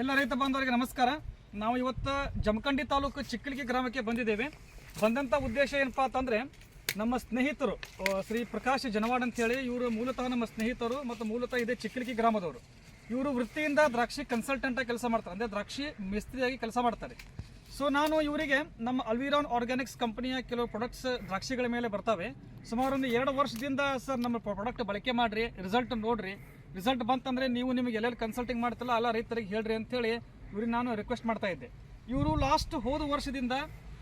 ಎಲ್ಲ ರೈತ ಬಾಂಧವರಿಗೆ ನಮಸ್ಕಾರ. ನಾವು ಇವತ್ತು ಜಮಖಂಡಿ ತಾಲೂಕು ಚಿಕ್ಕಲಿಗೆ ಗ್ರಾಮಕ್ಕೆ ಬಂದಿದ್ದೇವೆ. ಬಂದಂಥ ಉದ್ದೇಶ ಏನಪ್ಪಾ ಅಂತಂದರೆ, ನಮ್ಮ ಸ್ನೇಹಿತರು ಶ್ರೀ ಪ್ರಕಾಶ್ ಜನವಾಡ್ ಅಂತೇಳಿ ಇವರು ಮೂಲತಃ ನಮ್ಮ ಸ್ನೇಹಿತರು ಮತ್ತು ಮೂಲತಃ ಇದೇ ಚಿಕ್ಕಲಿಗಿ ಗ್ರಾಮದವರು. ಇವರು ವೃತ್ತಿಯಿಂದ ದ್ರಾಕ್ಷಿ ಕನ್ಸಲ್ಟೆಂಟ್ ಆಗಿ ಕೆಲಸ ಮಾಡ್ತಾರೆ. ಅಂದರೆ ದ್ರಾಕ್ಷಿ ಮಿಸ್ತ್ರಿಯಾಗಿ ಕೆಲಸ ಮಾಡ್ತಾರೆ. ಸೊ ನಾನು ಇವರಿಗೆ ನಮ್ಮ ಅಲ್ವಿರಾನ್ ಆರ್ಗ್ಯಾನಿಕ್ಸ್ ಕಂಪನಿಯ ಕೆಲವು ಪ್ರಾಡಕ್ಟ್ಸ್ ದ್ರಾಕ್ಷಿಗಳ ಮೇಲೆ ಬರ್ತವೆ. ಸುಮಾರು ಒಂದು ಎರಡು ವರ್ಷದಿಂದ ಸರ್ ನಮ್ಮ ಪ್ರಾಡಕ್ಟ್ ಬಳಕೆ ಮಾಡಿರಿ ರಿಸಲ್ಟ್ ನೋಡಿರಿ. ರಿಸಲ್ಟ್ ಬಂತಂದರೆ ನೀವು ನಿಮಗೆ ಎಲ್ಲೆಲ್ಲಿ ಕನ್ಸಲ್ಟಿಂಗ್ ಮಾಡ್ತಲ್ಲ ಅಲ್ಲ ರೈತರಿಗೆ ಹೇಳ್ರಿ ಅಂತೇಳಿ ಇವ್ರಿಗೆ ನಾನು ರಿಕ್ವೆಸ್ಟ್ ಮಾಡ್ತಾ ಇದ್ದೆ. ಇವರು ಲಾಸ್ಟ್ ಹೋದ ವರ್ಷದಿಂದ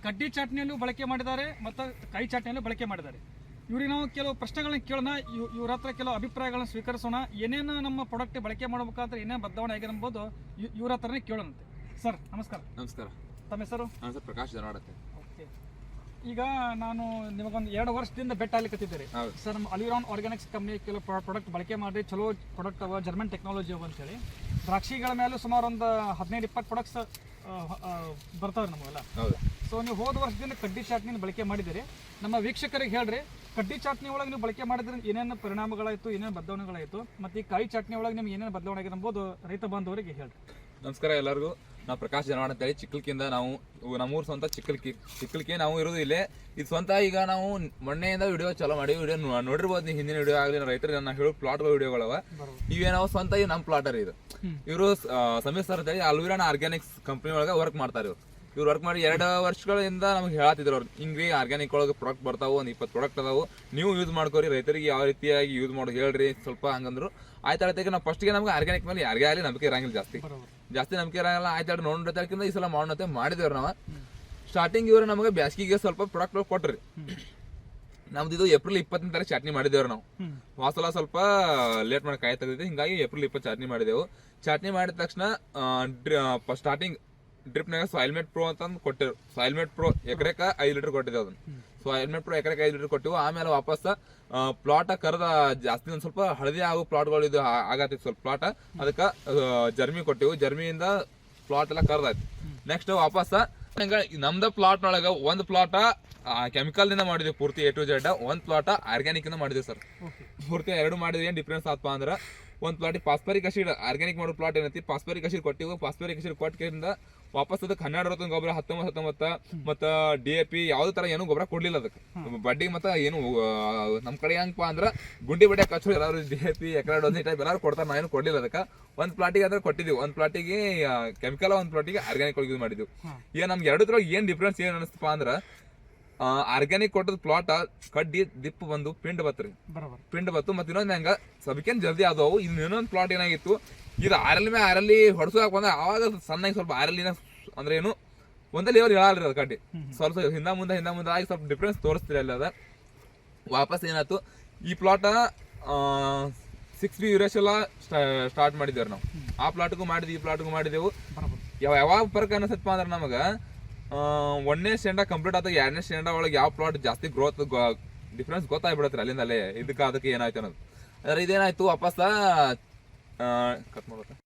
ಕಡ್ಡಿ ಚಾಟ್ನಿಯಲ್ಲೂ ಬಳಕೆ ಮಾಡಿದ್ದಾರೆ ಮತ್ತು ಕೈ ಚಾಟ್ನಿಯಲ್ಲೂ ಬಳಕೆ ಮಾಡಿದ್ದಾರೆ. ಇವ್ರಿಗೆ ನಾವು ಕೆಲವು ಪ್ರಶ್ನೆಗಳನ್ನ ಕೇಳೋಣ ಇವ್- ಇವ್ರ ಹತ್ರ ಕೆಲವು ಅಭಿಪ್ರಾಯಗಳನ್ನ ಸ್ವೀಕರಿಸೋಣ. ಏನೇನು ನಮ್ಮ ಪ್ರಾಡಕ್ಟ್ ಬಳಕೆ ಮಾಡಬೇಕಾದ್ರೆ ಏನೇನು ಬದಲಾವಣೆ ಆಗಿದೆ ಎಂಬುದು ಇವ್ರ ಹತ್ರನೇ ಕೇಳೋಣಂತೆ. ಸರ್ ನಮಸ್ಕಾರ. ನಮಸ್ಕಾರ. ತಮ್ಮ ಹೆಸರು? ಪ್ರಕಾಶ್ ಓಕೆ. ಈಗ ನಾನು ನಿಮಗೊಂದು ಎರಡು ವರ್ಷದಿಂದ ಬೆಟ್ಟ ಆಗ್ಲಿಕ್ಕತ್ತಿದ್ದೀರಿ ಸರ್ ನಮ್ಮ ಅಲಿರಾನ್ ಆರ್ಗ್ಯಾನಿಕ್ಸ್ ಕಂಪ್ನಿ ಕೆಲವು ಪ್ರಾಡಕ್ಟ್ ಬಳಕೆ ಮಾಡಿ ಚಲೋ ಪ್ರಾಡಕ್ಟ್ ಅವ ಜರ್ಮನ್ ಟೆಕ್ನಾಲಜಿ ಅವ ಅಂತೇಳಿ. ದ್ರಾಕ್ಷಿಗಳ ಮೇಲೆ ಸುಮಾರು ಒಂದು ಹದಿನೈದು ಇಪ್ಪತ್ತು ಪ್ರಾಡಕ್ಟ್ಸ್ ಬರ್ತಾವೆ ನಮಗೆಲ್ಲ. ಸೊ ನೀವು ಹೋದ ವರ್ಷದಿಂದ ಕಡ್ಡಿ ಚಾಟ್ನಿನ ಬಳಕೆ ಮಾಡಿದಿರಿ ನಮ್ಮ ವೀಕ್ಷಕರಿಗೆ ಹೇಳ್ರಿ ಕಡ್ಡಿ ಚಾಟ್ನಿ ಒಳಗೆ ನೀವು ಬಳಕೆ ಮಾಡಿದ್ರೆ ಏನೇನು ಪರಿಣಾಮಗಳಾಯಿತು ಏನೇನು ಬದಲಾವಣೆಗಳಾಯಿತು ಮತ್ತು ಈ ಕಾಯಿ ಚಾಟ್ನಿ ಒಳಗೆ ನಿಮ್ಗೆ ಏನೇನು ಬದಲಾವಣೆ ಆಗಿದೆ ಎಂಬುದು ರೈತ ಬಾಂಧವರಿಗೆ ಹೇಳ್ರಿ. ನಮಸ್ಕಾರ ಎಲ್ಲರಿಗೂ. ನಾವು ಪ್ರಕಾಶ್ ಜನವಾಡ ಅಂತೇಳಿ ಚಿಕ್ಕಲ್ಕಿಂದ ನಾವು ನಮ್ಮೂರು ಸ್ವಂತ ಚಿಕ್ಕಲ್ಕಿ. ಚಿಕ್ಕಲ್ಕಿ ನಾವು ಇರೋದು ಇಲ್ಲೇ. ಇದು ಸ್ವಂತ ಈಗ ನಾವು ಮೊನ್ನೆಯಿಂದ ವಿಡಿಯೋ ಚಲೋ ಮಾಡಿ ವಿಡಿಯೋ ನೋಡಿರ್ಬೋದು ನೀವು ಹಿಂದಿನ ವಿಡಿಯೋ ಆಗಲಿ ರೈತರು ನಾನು ಹೇಳೋ ಪ್ಲಾಟ್ ವಿಡಿಯೋಗಳವ ಇವೇನವ ಇವೇ ನಾವು ಸ್ವಂತ ಇವು ನಮ್ಮ ಪ್ಲಾಟರ್ ಇದು. ಇವರು ಸಮೀರ್ ಸರ್ ಅಂತೇಳಿ ಅಲ್ವಿರಾನ ಆರ್ಗ್ಯಾನಿಕ್ಸ್ ಕಂಪ್ನಿ ಒಳಗೆ ವರ್ಕ್ ಮಾಡ್ತಾರೆ ಇವ್ರು. ಇವ್ರು ವರ್ಕ್ ಮಾಡಿ ಎರಡು ವರ್ಷಗಳಿಂದ ನಮ್ಗೆ ಹೇಳತ್ತಿದ್ರು ಅವ್ರು ಹಿಂಗೆ ಆರ್ಗ್ಯಾನಿಕ್ ಒಳಗೆ ಪ್ರಾಡಕ್ಟ್ ಬರ್ತಾವು ಒಂದು ಇಪ್ಪತ್ತು ಪ್ರಾಡಕ್ಟ್ ಅದಾವು ನೀವು ಯೂಸ್ ಮಾಡ್ಕೋರಿ ರೈತರಿಗೆ ಯಾವ ರೀತಿಯಾಗಿ ಯೂಸ್ ಮಾಡೋದು ಹೇಳ್ರಿ ಸ್ವಲ್ಪ ಹಂಗಂದ್ರು. ಆಯ್ತು ಆಯ್ತು ನಾವು ಫಸ್ಟ್ಗೆ ನಮ್ಗೆ ಆರ್ಗ್ಯಾನಿಕ್ ಮೇಲೆ ಯಾರಿಗೆ ಆಗಲಿ ನಂಬಿಕೆ ಇರಂಗಿಲ್ಲ ಜಾಸ್ತಿ. ಜಾಸ್ತಿ ನಂಬಿಕೆ ಇರಂಗಿಲ್ಲ ಆಯ್ತು ನೋಡೋದಕ್ಕಿಂತ ಈ ಸಲ ಮಾಡೋಣ ಮಾಡಿದೇವ್ರು ನಾವು. ಸ್ಟಾರ್ಟಿಂಗ್ ಇವರು ನಮಗೆ ಬ್ಯಾಸ್ಗಿಗೆ ಸ್ವಲ್ಪ ಪ್ರಾಡಕ್ಟ್ ಕೊಟ್ರಿ. ನಮ್ದು ಇದು ಏಪ್ರಿಲ್ ಇಪ್ಪತ್ತನೇ ತಾರೀಕು ಚಾಟ್ನಿ ಮಾಡಿದೇವ್ರು ನಾವು. ವಾಸಲ ಸ್ವಲ್ಪ ಲೇಟ್ ಮಾಡಿ ಕಾಯ್ತಾ ಇದ್ದೀವಿ ಹಿಂಗಾಗಿ ಏಪ್ರಿಲ್ ಇಪ್ಪತ್ತು ಚಾಟ್ನಿ ಮಾಡಿದೆವು. ಚಾಟ್ನಿ ಮಾಡಿದ ತಕ್ಷಣ ಸ್ಟಾರ್ಟಿಂಗ್ ಡ್ರಿಪ್ನಾಗ ಸಾಯಿಲ್ ಮೇಟ್ ಪ್ರೋ ಅಂತಂದು ಕೊಟ್ಟಿರು. ಸಾಯಿಲ್ ಮೇಟ್ ಪ್ರೋ ಎಕರೆಕ ಐದು ಲೀಟರ್ ಕೊಟ್ಟಿದೆ ಅದನ್ನ. ಸೊ ಹೆಲ್ಮೆಟ್ ಪ್ರೋ ಎಕರೆಕ ಐದು ಲೀಟರ್ ಕೊಟ್ಟಿವು. ಆಮೇಲೆ ವಾಪಸ್ ಪ್ಲಾಟ ಕರೆದ ಜಾಸ್ತಿ ಒಂದು ಸ್ವಲ್ಪ ಹಳದಿ ಆಗೋ ಪ್ಲಾಟ್ಗಳು ಇದು ಆಗತ್ತೆ ಆಗತ್ತಿತ್ತು ಸ್ವಲ್ಪ ಪ್ಲಾಟ್ ಅದಕ್ಕೆ ಜರ್ಮಿ ಕೊಟ್ಟಿವು. ಜರ್ಮಿಯಿಂದ ಪ್ಲಾಟ್ ಎಲ್ಲ ಕರ್ದಾಯ್ತು. ನೆಕ್ಸ್ಟ್ ವಾಪಸ್ ಹಂಗ ನಮ್ದ ಪ್ಲಾಟ್ ಒಳಗ ಒಂದ್ ಪ್ಲಾಟ ಕೆಮಿಕಲ್ನಿಂದ ಮಾಡಿದ್ವಿ ಪೂರ್ತಿ ಎ ಟು ಜೆಡ್ ಒಂದ್ ಪ್ಲಾಟ ಆರ್ಗ್ಯಾನಿಕ್ ಇಂದ ಮಾಡಿದ್ವಿ ಸರ್ ಪೂರ್ತಿ ಎರಡು ಮಾಡಿದ್ರೆ ಏನ್ ಡಿಫ್ರೆನ್ಸ್ ಆತ್ಪ ಅಂದ್ರ ಒಂದ್ ಪ್ಲಾಟ್ ಪಾಸ್ಪರಿಕ್ ಅಸಿಡ್ ಆರ್ಗ್ಯಾನಿಕ್ ಮಾಡೋ ಪ್ಲಾಟ್ ಏನೈತಿ? ಪಾಸ್ಪರಿಕ್ ಅಸಿಡ್ ಕೊಟ್ಟಿವು. ಪಾಸ್ಪರಿಕ್ ಅಸಿಡ್ ಕೊಟ್ಟಿಂದ ವಾಪಸ್ ಅದಕ್ಕೆ ಹನ್ನೆರಡು ಅರವತ್ತೊಂದು ಗೊಬ್ಬರ ಹತ್ತೊಂಬತ್ತು ಹತ್ತೊಂಬತ್ತ ಮತ್ತ ಡಿ ಎ ಪಿ ಯಾವ್ದು ತರ ಏನು ಗೊಬ್ಬರ ಕೊಡ್ಲಿಲ್ಲ ಅದಕ್ಕೆ. ಬಡ್ಡಿ ಮತ್ತ ಏನು ನಮ್ಮ ನಮ್ ಕಡೆ ಹೆಂಗಪ್ಪ ಅಂದ್ರ ಗುಂಡಿ ಬಡ್ಡಿ ಕಚ್ಚು ಎಲ್ಲಾರು ಡಿ ಎ ಪಿ ಎಕರೆ ಒಂದು ಟೈಪ್ ಎಲ್ಲಾರು ಕೊಡ್ತಾರ ನಾವೇನು ಕೊಡ್ಲಿಲ್ಲ ಅದಕ್ಕೆ. ಒಂದ್ ಪ್ಲಾಟಿಗೆ ಅಂದ್ರೆ ಕೊಟ್ಟಿದ್ವಿ ಒಂದ್ ಪ್ಲಾಟಿಗೆ ಕೆಮಿಕಲ್ ಒಂದ್ ಪ್ಲಾಟಿಗೆ ಆರ್ಗ್ಯಾನಿಕ್ ಯೂಸ್ ಮಾಡಿದ್ವಿ ಈಗ ನಮ್ಗೆ ಎರಡು ತರ ಏನ್ ಡಿಫ್ರೆನ್ಸ್ ಏನ್ ಅನಿಸ್ತಪ್ಪ ಅಂದ್ರ ಆರ್ಗ್ಯಾನಿಕ್ ಕೊಟ್ಟದ ಪ್ಲಾಟ್ ಕಡ್ಡಿ ದಿಪ್ ಬಂದು ಪಿಂಡ್ ಬತ್ತರಿ ಪಿಂಡ್ ಬತ್ತು ಮತ್ತೆ ಇನ್ನೊಂದು ಹೆಂಗ ಸಬ್ಕೇನ್ ಜಲ್ದಿ ಆದವು. ಇನ್ನು ಇನ್ನೊಂದು ಪ್ಲಾಟ್ ಏನಾಗಿತ್ತು ಇದು ಆರಲ್ಲಿ ಮೇ ಆರಲ್ಲಿ ಹೊಡ್ಸೋಕೆ ಬಂದ ಆವಾಗ ಸಣ್ಣಗೆ ಸ್ವಲ್ಪ ಆರಲ್ಲಿನ ಅಂದ್ರೆ ಏನು ಒಂದೇ ಲೆವೆಲ್ ಹೇಳಲ್ರಿ ಅದು ಕಡ್ಡಿ ಸ್ವಲ್ಪ ಹಿಂದ ಮುಂದೆ ಹಿಂದ ಮುಂದೆ ಆಗಿ ಸ್ವಲ್ಪ ಡಿಫ್ರೆನ್ಸ್ ತೋರಿಸ್ತಿಲ್ಲ ಅಲ್ಲಿ ಅದ. ವಾಪಸ್ ಏನಾಯ್ತು? ಈ ಪ್ಲಾಟ್ ಸಿಕ್ಸ್ ಬಿ ಯುರೇಶೆಲ್ಲ ಸ್ಟಾರ್ಟ್ ಮಾಡಿದ್ದೇವೆ ನಾವು. ಆ ಪ್ಲಾಟ್ಗೂ ಮಾಡಿದ್ವಿ ಈ ಪ್ಲಾಟ್ಗೂ ಮಾಡಿದೆವು ಯಾವ ಯಾವಾಗ ಫರ್ಕ್ ಅನಿಸತ್ಪ ಅಂದ್ರೆ ನಮಗೆ ಒಂದನೇ ಸ್ಟ್ಯಾಂಡ ಕಂಪ್ಲೀಟ್ ಆದಾಗ ಎರಡನೇ ಸ್ಟ್ಯಾಂಡ ಒಳಗೆ ಯಾವ ಪ್ಲಾಟ್ ಜಾಸ್ತಿ ಗ್ರೋತ್ ಡಿಫ್ರೆನ್ಸ್ ಗೊತ್ತಾಗ್ಬಿಡತ್ರಿ ಅಲ್ಲಿಂದ ಅಲ್ಲೇ ಇದಕ್ಕೆ ಅದಕ್ಕೆ ಏನಾಯ್ತು ಅನ್ನೋದು. ಅದ್ರ ಇದೇನಾಯ್ತು? ವಾಪಸ್ А, как можно?